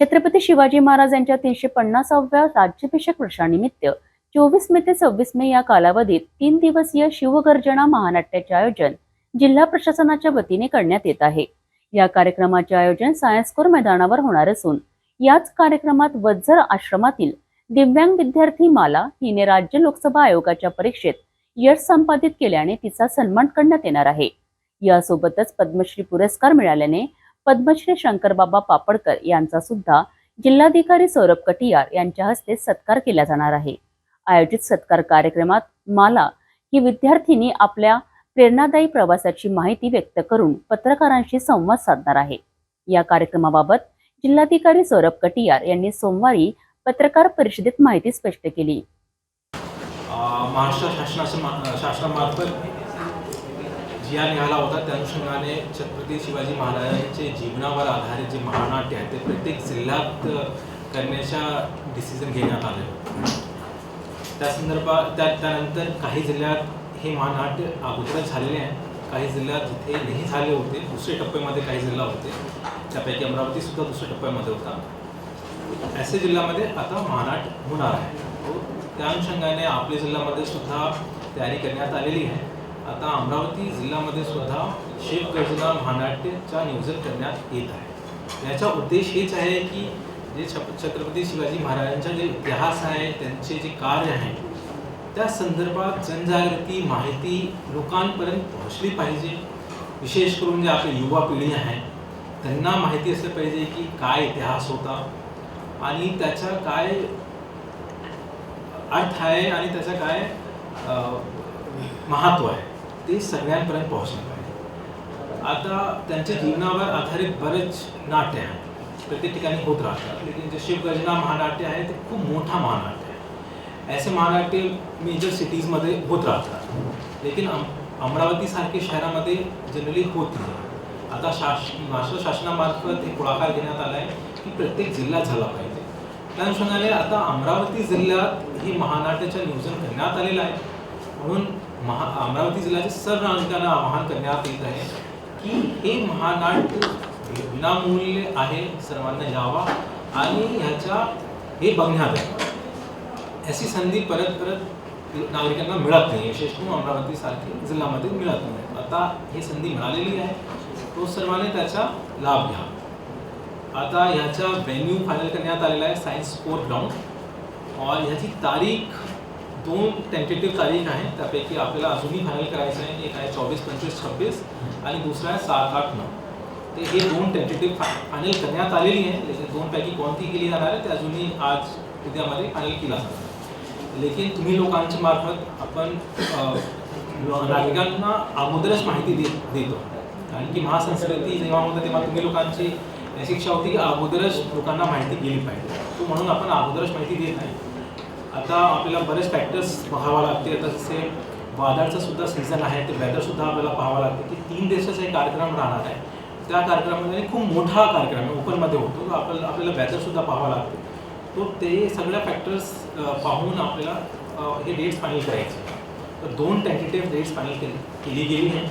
छत्रपती शिवाजी महाराज यांच्या तीनशे पन्नासाव्या राज्याभिषेक वर्षानिमित्त चोवीस मे ते सव्वीस मे या कालावधीत तीन दिवसीय शिवगर्जना महानाट्याचे आयोजन जिल्हा प्रशासनाच्या वतीने करण्यात येत आहे. या कार्यक्रमाचे आयोजन सायन्स कोर मैदानावर होणार असून याच कार्यक्रमात वज्जर आश्रमातील दिव्यांग विद्यार्थी माला हिने राज्य लोकसभा आयोगाच्या परीक्षेत यश संपादित केल्याने तिचा सन्मान करण्यात येणार आहे. यासोबतच पद्मश्री पुरस्कार मिळाल्याने पद्मश्री शंकरबाबा पापडकर यांचा सुद्धा जिल्हाधिकारी सौरभ कटियार यांच्या हस्ते सत्कार केला जाणार आहे. आयोजित सत्कार कार्यक्रमात माला ही विद्यार्थिनी आपल्या प्रेरणादायी प्रवासाची माहिती व्यक्त करून पत्रकारांशी संवाद साधणार आहे. या कार्यक्रमाबाबत जिल्हाधिकारी सौरभ कटियार यांनी सोमवारी पत्रकार परिषदेत माहिती स्पष्ट केली. महाराष्ट्र शासनामार्फत जी निघाला होता त्या अनुषंगाने छत्रपती शिवाजी महाराजांचे जीवनावर आधारित जे महानाट्य आहे ते प्रत्येक जिल्ह्यात करण्याच्या डिसिजन घेण्यात आले. त्या संदर्भात त्या त्यानंतर काही जिल्ह्यात हे महानाट्य अगोदरच झालेले आहे. काही जिल्ह्यात जिथे नाही झाले होते दुसऱ्या टप्प्यामध्ये काही जिल्हा होते. त्यापैकी अमरावतीसुद्धा दुसऱ्या टप्प्यामध्ये होता. असे जिल्ह्यामध्ये आता महानाट होणार आहे. त्या अनुषंगाने आपल्या जिल्ह्यामध्ये सुद्धा तयारी करण्यात आलेली आहे. आता अमरावती जिल्ह्यामध्ये सुद्धा शिवगर्जना महानाट्यचा नियोजन करण्यात येत आहे. याचा उद्देश हेच आहे की जे छप छत्रपती शिवाजी महाराजांचा जे इतिहास आहे त्यांचे जे कार्य आहे त्या संदर्भात जनजागृती माहिती लोकांपर्यंत पोहोचली पाहिजे. विशेष करून जे आपली युवा पिढी आहे त्यांना माहिती असलं पाहिजे की काय इतिहास होता आणि त्याचा काय अर्थ आहे आणि त्याचा काय महत्त्व आहे. ते सगळ्यांपर्यंत पोहोचलं पाहिजे. आता त्यांच्या जीवनावर आधारित बरेच नाट्य आहेत. प्रत्येक ठिकाणी होत राहतात. लेकिन जे शिवगर्जना महानाट्य आहे ते खूप मोठा महानाट्य आहे. ऐसे महानाट्य मेजर सिटीजमध्ये होत राहतात. लेकिन अम अमरावतीसारख्या शहरामध्ये जनरली होत नाही. आता शास महाराष्ट्र शासनामार्फत हे पुढाकार घेण्यात आला आहे की प्रत्येक जिल्ह्यात झाला पाहिजे. त्या अनुषंगाने आता अमरावती जिल्ह्यात ही महानाट्याचं नियोजन करण्यात आलेलं आहे. म्हणून महा अमरावती जिल्ह्याच्या सर्व नागरिकांना आवाहन करण्यात येत आहे की हे महानाट्य विनामूल्य आहे सर्वांना यावा आणि ह्याच्या हे बघण्यात यावं अशी संधी परत परत नागरिकांना मिळत नाही. विशेष करून अमरावतीसारखे जिल्ह्यामध्ये मिळत नाही. आता ही संधी मिळालेली आहे. तो सर्वांनी त्याचा लाभ घ्या. आता ह्याचा व्हेन्यू फायनल करण्यात आलेला आहे सायन्स स्पोर्ट ग्राउंड और ह्याची तारीख दोन टेंटेटिव्ह तारीख आहे त्यापैकी आपल्याला अजूनही फायनल करायचं आहे. एक आहे चोवीस पंचवीस छब्बीस आणि दुसरा आहे सात आठ नऊ. ते हे दोन टेंटेटिव्ह फायनल करण्यात आलेली आहे. लेकिन दोनपैकी कोणती केली जाणार आहे ते अजूनही आज उद्यामध्ये फायनल केला जाणार लेकिन तुम्ही लोकांच्या मार्फत आपण नागरिकांना अगोदरच माहिती दे देतो. कारण की महासंस्कृती जेव्हा होतं तेव्हा तुम्ही लोकांची अशी होती की अगोदरच लोकांना माहिती गेली पाहिजे. तो म्हणून आपण अगोदरच माहिती देत नाही. आता आपल्याला बरेच फॅक्टर्स पाहावा लागते आता जसे वादळचं सुद्धा सीझन आहे ते वेदरसुद्धा आपल्याला पाहावं लागते की तीन दिवसाचा एक कार्यक्रम राहणार आहे. त्या कार्यक्रमामध्ये खूप मोठा कार्यक्रम आहे ओपनमध्ये होतो. तो आपल्याला आपल्याला वेदरसुद्धा पाहावं लागते. तो ते सगळ्या फॅक्टर्स पाहून आपल्याला हे डेट्स फायनल करायचे. तर दोन टेंटेटिव्ह डेट्स फायनल केली केली गेली आहे